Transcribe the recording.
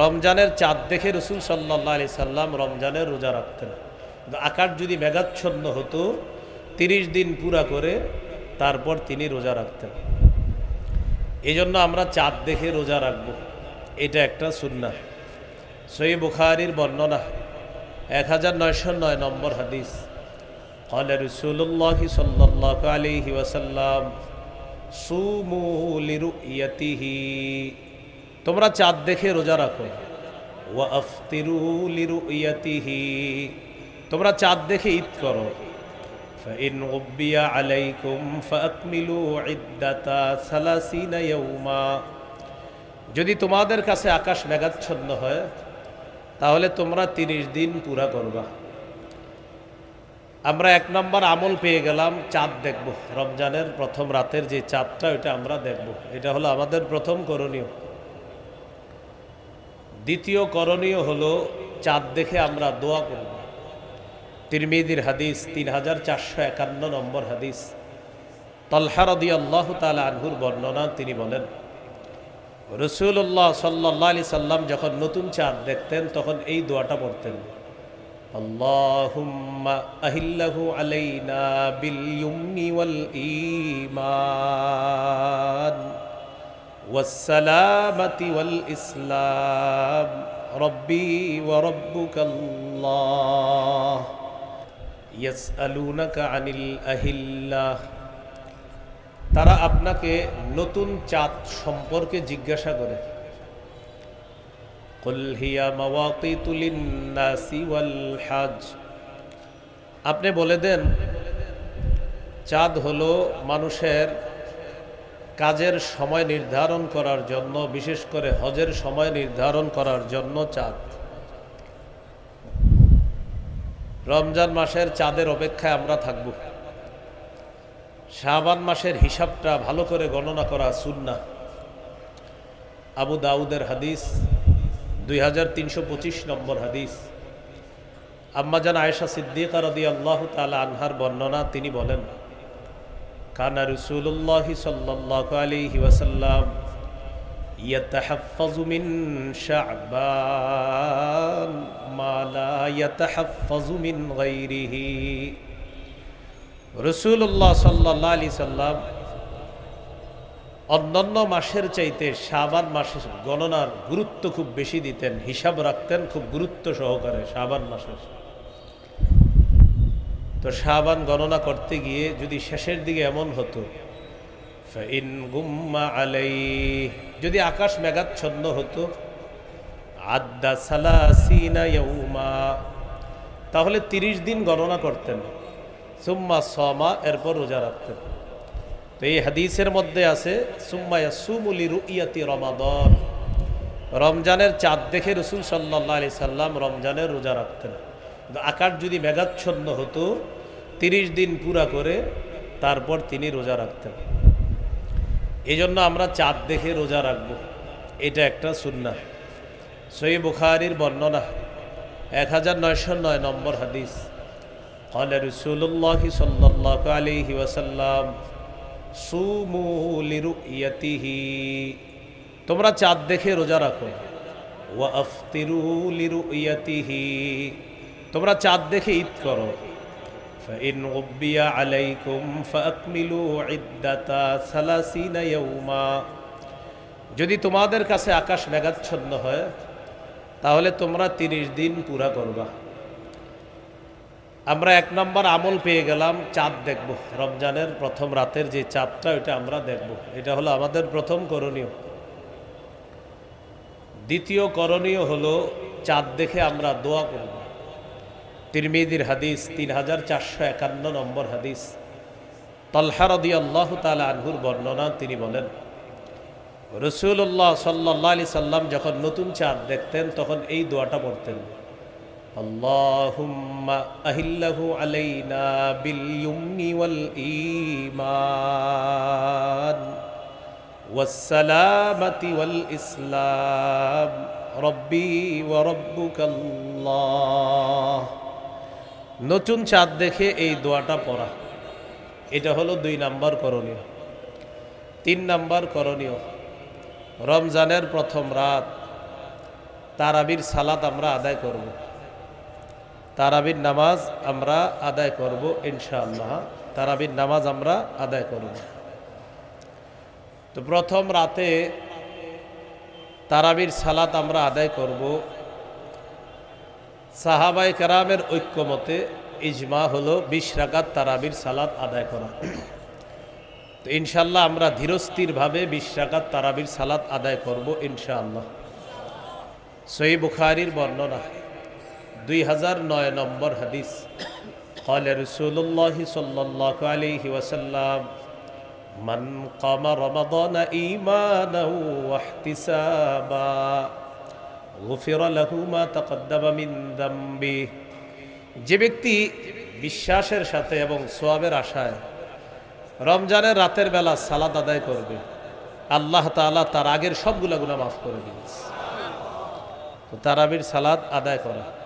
রমজানের চাঁদ দেখে রসুল সাল্লাহ আলি সাল্লাম রমজানের রোজা রাখতেন কিন্তু আকাশ যদি মেঘাচ্ছন্ন হতো তিরিশ দিন পুরা করে তারপর তিনি রোজা রাখতেন এই জন্য আমরা চাঁদ দেখে রোজা রাখবো এটা একটা সুন্না সই বুখারির বর্ণনা এক হাজার নয়শো নয় নম্বর হাদিস قال رسول الله صلى الله عليه وسلم صوموا لرؤيته তোমরা চাঁদ দেখে রোজা রাখো ওয়া আফতিরু লিরুইয়াতিহি তোমরা চাঁদ দেখে ঈদ করো فإن غبي عليكم فأكملوا عدة ثلاثين يوما যদি তোমাদের কাছে আকাশ মেঘাচ্ছন্ন হয় তাহলে তোমরা তিরিশ দিন পুরা করবা আমরা এক নম্বর আমল পেয়ে গেলাম চাঁদ দেখব রমজানের প্রথম রাতের যে চাঁদটা ওইটা আমরা দেখব এটা হলো আমাদের প্রথম করণীয় দ্বিতীয় করণীয় হল চাঁদ দেখে আমরা দোয়া করব। তিরমিদির হাদিস তিন হাজার চারশো একান্ন নম্বর হাদিস। তলহারদি আল্লাহ তালা আনহুর বর্ণনা তিনি বলেন রসুল্লাহ সাল্লা আলি সাল্লাম যখন নতুন চাঁদ দেখতেন, তখন এই দোয়াটা পড়তেন আল্লাহ ওয়াসালামাতি ওয়াল ইসলাম রব্বি ওয়া রব্বুকাল্লাহ ইয়াসআলুনাকা আনিল তারা আপনাকে নতুন চাঁদ সম্পর্কে জিজ্ঞাসা করে। আপনি বলে দেন, চাঁদ হলো মানুষের কাজের সময় নির্ধারণ করার জন্য, বিশেষ করে হজের সময় নির্ধারণ করার জন্য চাঁদ। রমজান মাসের চাঁদের অপেক্ষায় আমরা থাকব। শাহবান মাসের হিসাবটা ভালো করে গণনা করা সুন্না আবু দাউদের হাদিস, দুই হাজার তিনশো পঁচিশ নম্বর হাদিস। আম্মাজান আয়েশা সিদ্দিকা রদি আল্লাহ তালা আনহার বর্ণনা তিনি বলেন কানা রসুল্লাহ সাল্লাহ আলিহি ওয়াসাল্লাম يتحفظ من شعبان ما لا يتحفظ من غيره رسول الله صلى الله عليه وسلم অন্যান্য মাসের চাইতে শাবান মাসের গণনার গুরুত্ব খুব বেশি দিতেন হিসাব রাখতেন খুব গুরুত্ব সহকারে শাবান মাসের তো শাবান গণনা করতে গিয়ে যদি শেষের দিকে এমন হতো, ফাইন গুম্মা আলাই যদি আকাশ মেঘাচ্ছন্ন হতো, আদ্দা সালাসিনা তাহলে তিরিশ দিন গণনা করতেন, সুম্মা সমা এরপর রোজা রাখতেন। তো এই হাদিসের মধ্যে আছে সুম্মায়া সুমুলি রুইয়াতি রমাদন রমজানের চাঁদ দেখে রসুল সাল্লাহ আলি সাল্লাম রমজানের রোজা রাখতেন। আকাশ যদি মেঘাচ্ছন্ন হতো তিরিশ দিন পুরা করে তারপর তিনি রোজা রাখতেন এই জন্য আমরা চাঁদ দেখে রোজা রাখব এটা একটা সুন্না সই বুখারির বর্ণনা এক হাজার নয়শো নয় নম্বর হাদিস قال رسول الله صلى الله عليه وسلم সুমু লিরুইয়াতিহি তোমরা চাঁদ দেখে রোজা রাখো ওয়া আফতিরু লিরুইয়াতিহি তোমরা চাঁদ দেখে ঈদ করো فإن غبي عليكم فأكملوا عدة ثلاثين يوما যদি তোমাদের কাছে আকাশ মেঘাচ্ছন্ন হয় তাহলে তোমরা তিরিশ দিন পুরা করবা আমরা এক নম্বর আমল পেয়ে গেলাম চাঁদ দেখব রমজানের প্রথম রাতের যে চাঁদটা ওইটা আমরা দেখব এটা হলো আমাদের প্রথম করণীয় দ্বিতীয় করণীয় হলো চাঁদ দেখে আমরা দোয়া করব তিরমিদির হাদিস তিন হাজার চারশো একান্ন নম্বর হাদিস। তলহারদি আল্লাহ তালা আনহুর বর্ণনা তিনি বলেন রসুল্লাহ সাল্লাহ আলি সাল্লাম যখন নতুন চাঁদ দেখতেন, তখন এই দোয়াটা পড়তেন আহিল্লাহু আলাইনা বিল ইয়ুমনি ওয়াল ঈমান ওয়াস ইসলাম, রব্বি ও রাব্বুকাল্লাহ। নতুন চাঁদ দেখে এই দোয়াটা পড়া। এটা হলো দুই নাম্বার করণীয়। তিন নাম্বার করণীয়, রমজানের প্রথম রাত তারাবির সালাত আমরা আদায় করব। তারাবির নামাজ আমরা আদায় করব ইনশাআল্লাহ। তারাবির নামাজ আমরা আদায় করব। তো প্রথম রাতে তারাবির সালাত আমরা আদায় করব সাহাবাই কারামের ঐক্যমতে ইজমা হলো বিশ রাকাত তারাবির সালাত আদায় করা তো ইনশাল্লাহ আমরা ধীরস্থিরভাবে বিশ রাকাত তারাবির সালাত আদায় করব ইনশাআল্লাহ সই বুখারির বর্ণনা দুই হাজার নয় নম্বর হাদিস قال رسول الله صلى الله عليه وسلم من قام رمضان إيمانا واحتسابا যে ব্যক্তি বিশ্বাসের সাথে এবং সোয়াবের আশায় রমজানের রাতের বেলা সালাদ আদায় করবে, আল্লাহ তালা তার আগের সবগুলা গুণা মাফ করে দিয়েছে। তারাবির সালাদ আদায় করা।